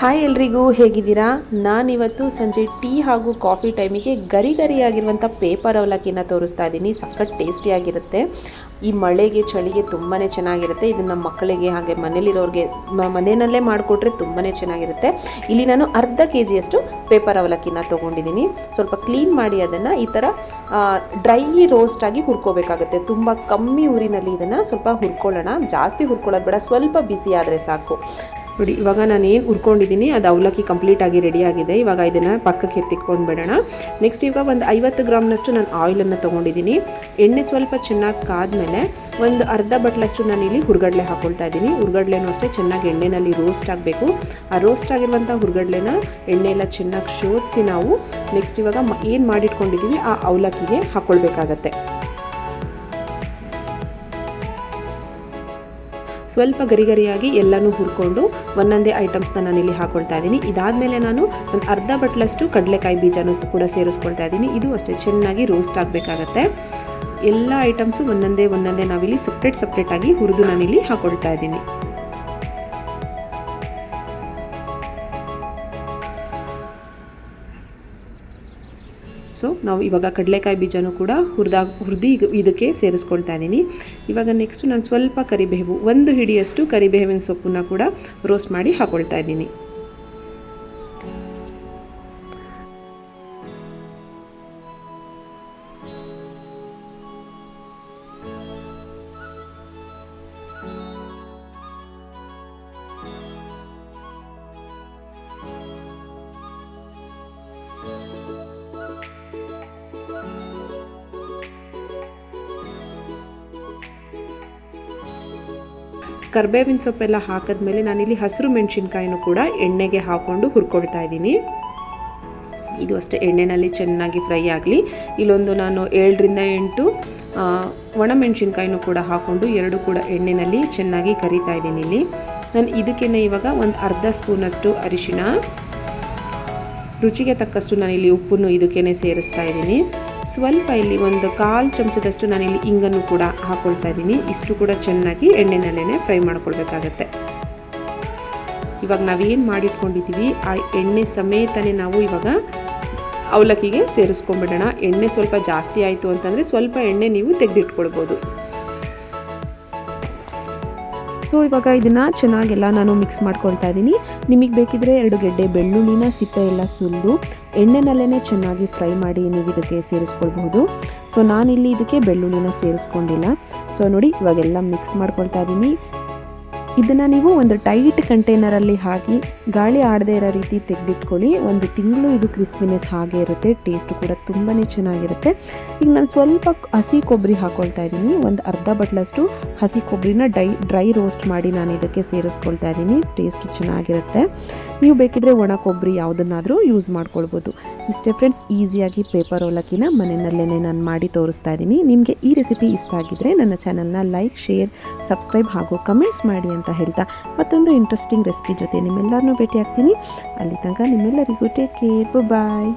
Hi ಎಲ್ರಿಗೂ, ಹೇಗಿದ್ದೀರಾ? ನಾನಿವತ್ತು ಸಂಜೆ ಟೀ ಹಾಗೂ ಕಾಫಿ ಟೈಮಿಗೆ ಗರಿ ಗರಿಯಾಗಿರುವಂಥ ಪೇಪರ್ ಅವಲಕ್ಕಿನ ತೋರಿಸ್ತಾ ಇದ್ದೀನಿ. ಸಖತ್ ಟೇಸ್ಟಿಯಾಗಿರುತ್ತೆ. ಈ ಮಳೆಗೆ, ಚಳಿಗೆ ತುಂಬಾ ಚೆನ್ನಾಗಿರುತ್ತೆ. ಇದನ್ನು ಮಕ್ಕಳಿಗೆ ಹಾಗೆ ಮನೇಲಿರೋರಿಗೆ ಮನೆಯಲ್ಲೇ ಮಾಡಿಕೊಟ್ರೆ ತುಂಬಾ ಚೆನ್ನಾಗಿರುತ್ತೆ. ಇಲ್ಲಿ ನಾನು ಅರ್ಧ ಕೆ ಜಿಯಷ್ಟು ಪೇಪರ್ ಅವಲಕ್ಕಿನ ತೊಗೊಂಡಿದ್ದೀನಿ. ಸ್ವಲ್ಪ ಕ್ಲೀನ್ ಮಾಡಿ ಅದನ್ನು ಈ ಥರ ಡ್ರೈ ರೋಸ್ಟಾಗಿ ಹುರ್ಕೋಬೇಕಾಗುತ್ತೆ. ತುಂಬ ಕಮ್ಮಿ ಊರಿನಲ್ಲಿ ಇದನ್ನು ಸ್ವಲ್ಪ ಹುರ್ಕೊಳ್ಳೋಣ. ಜಾಸ್ತಿ ಹುರ್ಕೊಳ್ಳೋದು ಬೇಡ. ಸ್ವಲ್ಪ ಬಿಸಿ ಆದರೆ ಸಾಕು. ನೋಡಿ, ಇವಾಗ ನಾನು ಏನು ಹುರ್ಕೊಂಡಿದ್ದೀನಿ ಅದು ಅವಲಕ್ಕಿ ಕಂಪ್ಲೀಟಾಗಿ ರೆಡಿ ಆಗಿದೆ. ಇವಾಗ ಇದನ್ನು ಪಕ್ಕಕ್ಕೆ ಎತ್ತಿಟ್ಕೊಂಡು ಬಿಡೋಣ. ನೆಕ್ಸ್ಟ್ ಇವಾಗ ಒಂದು ಐವತ್ತು ಗ್ರಾಮ್ನಷ್ಟು ನಾನು ಆಯಿಲನ್ನು ತೊಗೊಂಡಿದ್ದೀನಿ ಎಣ್ಣೆ ಸ್ವಲ್ಪ ಚೆನ್ನಾಗಿ ಕಾದಮೇಲೆ ಒಂದು ಅರ್ಧ ಬಟ್ಲಷ್ಟು ನಾನು ಇಲ್ಲಿ ಹುರ್ಗಡ್ಲೆ ಹಾಕೊಳ್ತಾ ಇದ್ದೀನಿ ಹುರ್ಗಡ್ಲೆನೂ ಅಷ್ಟೇ ಚೆನ್ನಾಗಿ ಎಣ್ಣೆನಲ್ಲಿ ರೋಸ್ಟ್ ಆಗಬೇಕು. ಆ ರೋಸ್ಟ್ ಆಗಿರುವಂಥ ಹುರ್ಗಡ್ಲೆನ ಎಣ್ಣೆ ಎಲ್ಲ ಚೆನ್ನಾಗಿ ಶೋಧಿಸಿ ನಾವು ನೆಕ್ಸ್ಟ್ ಇವಾಗ ಏನು ಮಾಡಿಟ್ಕೊಂಡಿದ್ದೀವಿ ಆ ಅವಲಕ್ಕಿಗೆ ಹಾಕ್ಕೊಳ್ಬೇಕಾಗತ್ತೆ ಸ್ವಲ್ಪ ಗರಿಗರಿಯಾಗಿ ಎಲ್ಲನೂ ಹುರ್ಕೊಂಡು ಒಂದೊಂದೇ ಐಟಮ್ಸ್ನ ನಾನು ಇಲ್ಲಿ ಹಾಕೊಳ್ತಾ ಇದ್ದೀನಿ. ಇದಾದಮೇಲೆ ನಾನು ಒಂದು ಅರ್ಧ ಬಟ್ಲಷ್ಟು ಕಡಲೆಕಾಯಿ ಬೀಜನೂ ಕೂಡ ಸೇರಿಸ್ಕೊಳ್ತಾ ಇದ್ದೀನಿ. ಇದು ಅಷ್ಟೇ, ಚೆನ್ನಾಗಿ ರೋಸ್ಟ್ ಆಗಬೇಕಾಗತ್ತೆ. ಎಲ್ಲ ಐಟಮ್ಸು ಒಂದೊಂದೇ ಒಂದೊಂದೇ ನಾವಿಲ್ಲಿ ಸಪ್ರೇಟ್ ಸಪ್ರೇಟಾಗಿ ಹುರಿದು ನಾನಿಲ್ಲಿ ಹಾಕೊಳ್ತಾ ಇದ್ದೀನಿ. ಸೊ ನಾವು ಇವಾಗ ಕಡಲೆಕಾಯಿ ಬೀಜನೂ ಕೂಡ ಹುರಿದಾಗ ಹುರಿದು ಇದಕ್ಕೆ ಸೇರಿಸ್ಕೊಳ್ತಾ ಇದ್ದೀನಿ. ಇವಾಗ ನೆಕ್ಸ್ಟ್ ನಾನು ಸ್ವಲ್ಪ ಕರಿಬೇವು, ಒಂದು ಹಿಡಿಯಷ್ಟು ಕರಿಬೇವಿನ ಸೊಪ್ಪನ್ನ ಕೂಡ ರೋಸ್ಟ್ ಮಾಡಿ ಹಾಕೊಳ್ತಾ ಇದ್ದೀನಿ. ಕರ್ಬೇವಿನ ಸೊಪ್ಪೆಲ್ಲ ಹಾಕಿದ್ಮೇಲೆ ನಾನಿಲ್ಲಿ ಹಸಿರು ಮೆಣಸಿನ್ಕಾಯಿನೂ ಕೂಡ ಎಣ್ಣೆಗೆ ಹಾಕ್ಕೊಂಡು ಹುರ್ಕೊಳ್ತಾ ಇದ್ದೀನಿ. ಇದು ಅಷ್ಟೇ ಎಣ್ಣೆಯಲ್ಲಿ ಚೆನ್ನಾಗಿ ಫ್ರೈ ಆಗಲಿ. ಇಲ್ಲೊಂದು ನಾನು ಏಳರಿಂದ ಎಂಟು ಒಣ ಒಣಮೆಣಸಿನ್ಕಾಯಿನೂ ಕೂಡ ಹಾಕ್ಕೊಂಡು ಎರಡು ಕೂಡ ಎಣ್ಣೆಯಲ್ಲಿ ಚೆನ್ನಾಗಿ ಕರಿತಾ ಇದ್ದೀನಿ ಇಲ್ಲಿ. ನಾನು ಇದಕ್ಕೇನೆ ಇವಾಗ ಒಂದು ಅರ್ಧ ಸ್ಪೂನಷ್ಟು ಅರಿಶಿನ ರುಚಿಗೆ ತಕ್ಕಷ್ಟು ನಾನಿಲ್ಲಿ ಉಪ್ಪನ್ನು ಇದಕ್ಕೇನೆ ಸೇರಿಸ್ತಾ ಇದ್ದೀನಿ. ಸ್ವಲ್ಪ ಇಲ್ಲಿ ಒಂದು ಕಾಲು ಚಮಚದಷ್ಟು ನಾನಿಲ್ಲಿ ಇಂಗನ್ನು ಕೂಡ ಹಾಕೊಳ್ತಾ ಇದ್ದೀನಿ. ಇಷ್ಟು ಕೂಡ ಚೆನ್ನಾಗಿ ಎಣ್ಣೆನಲ್ಲೇ ಫ್ರೈ ಮಾಡ್ಕೊಳ್ಬೇಕಾಗತ್ತೆ. ಇವಾಗ ನಾವೇನು ಮಾಡಿಟ್ಕೊಂಡಿದ್ದೀವಿ ಆ ಎಣ್ಣೆ ಸಮೇತನೇ ನಾವು ಇವಾಗ ಅವಲಕ್ಕಿಗೆ ಸೇರಿಸ್ಕೊಂಬಿಡೋಣ. ಎಣ್ಣೆ ಸ್ವಲ್ಪ ಜಾಸ್ತಿ ಆಯಿತು ಅಂತಂದರೆ ಸ್ವಲ್ಪ ಎಣ್ಣೆ ನೀವು ತೆಗೆದಿಟ್ಕೊಳ್ಬೋದು. ಸೊ ಇವಾಗ ಇದನ್ನು ಚೆನ್ನಾಗೆಲ್ಲ ನಾನು ಮಿಕ್ಸ್ ಮಾಡ್ಕೊಳ್ತಾ ಇದ್ದೀನಿ ನಿಮಗೆ ಬೇಕಿದ್ರೆ ಎರಡು ಗೆಡ್ಡೆ ಬೆಳ್ಳುಳ್ಳಿನ, ಸಿಪ್ಪೆ ಎಲ್ಲ ಸುಲಿದು ಎಣ್ಣೆನಲ್ಲೇ ಚೆನ್ನಾಗಿ ಫ್ರೈ ಮಾಡಿ ನೀವು ಇದಕ್ಕೆ ಸೇರಿಸ್ಕೊಳ್ಬಹುದು. ಸೊ ನಾನಿಲ್ಲಿ ಇದಕ್ಕೆ ಬೆಳ್ಳುಳ್ಳಿನ ಸೇರಿಸ್ಕೊಂಡಿಲ್ಲ. ಸೊ ನೋಡಿ, ಇವಾಗೆಲ್ಲ ಮಿಕ್ಸ್ ಮಾಡ್ಕೊಳ್ತಾ ಇದ್ದೀನಿ ಇದನ್ನು ನೀವು ಒಂದು ಟೈಟ್ ಕಂಟೈನರಲ್ಲಿ ಹಾಕಿ ಗಾಳಿ ಆಡದೇ ಇರೋ ರೀತಿ ತೆಗೆದಿಟ್ಕೊಳ್ಳಿ. ಒಂದು ತಿಂಗಳು ಇದು ಕ್ರಿಸ್ಪಿನೆಸ್ ಹಾಗೆ ಇರುತ್ತೆ. ಟೇಸ್ಟ್ ಕೂಡ ತುಂಬಾ ಚೆನ್ನಾಗಿರುತ್ತೆ. ಈಗ ನಾನು ಸ್ವಲ್ಪ ಹಸಿ ಕೊಬ್ಬರಿ ಹಾಕ್ಕೊಳ್ತಾ ಇದ್ದೀನಿ. ಒಂದು ಅರ್ಧ ಬಟ್ಲಷ್ಟು ಹಸಿ ಕೊಬ್ಬರಿನ ಡೈ ಡ್ರೈ ರೋಸ್ಟ್ ಮಾಡಿ ನಾನು ಇದಕ್ಕೆ ಸೇರಿಸ್ಕೊಳ್ತಾ ಇದ್ದೀನಿ. ಟೇಸ್ಟ್ ಚೆನ್ನಾಗಿರುತ್ತೆ. ನೀವು ಬೇಕಿದ್ರೆ ಒಣ ಕೊಬ್ಬರಿ ಯಾವುದನ್ನಾದರೂ ಯೂಸ್ ಮಾಡ್ಕೊಳ್ಬೋದು. ಇಷ್ಟೇ ಫ್ರೆಂಡ್ಸ್ ಈಸಿಯಾಗಿ ಪೇಪರ್ ಅವಲಕ್ಕಿನ ಮನೆಯಲ್ಲೇ ನಾನು ಮಾಡಿ ತೋರಿಸ್ತಾ ಇದ್ದೀನಿ. ನಿಮಗೆ ಈ ರೆಸಿಪಿ ಇಷ್ಟ ಆಗಿದ್ದರೆ ನನ್ನ ಚಾನಲ್ನ ಲೈಕ್ ಶೇರ್ ಸಬ್ಸ್ಕ್ರೈಬ್ ಹಾಗೂ ಕಮೆಂಟ್ಸ್ ಮಾಡಿ ಅಂತ ಹೇಳ್ತಾ ಮತ್ತೊಂದು ಇಂಟ್ರೆಸ್ಟಿಂಗ್ ರೆಸಿಪಿ ಜೊತೆ ನಿಮ್ಮೆಲ್ಲರನ್ನೂ ಭೇಟಿ ಆಗ್ತೀನಿ ಅಲ್ಲಿ ತನಕ ನಿಮ್ಮೆಲ್ಲರಿಗೂ ಟೇಕ್ ಕೇರ್ ಬಾಯ್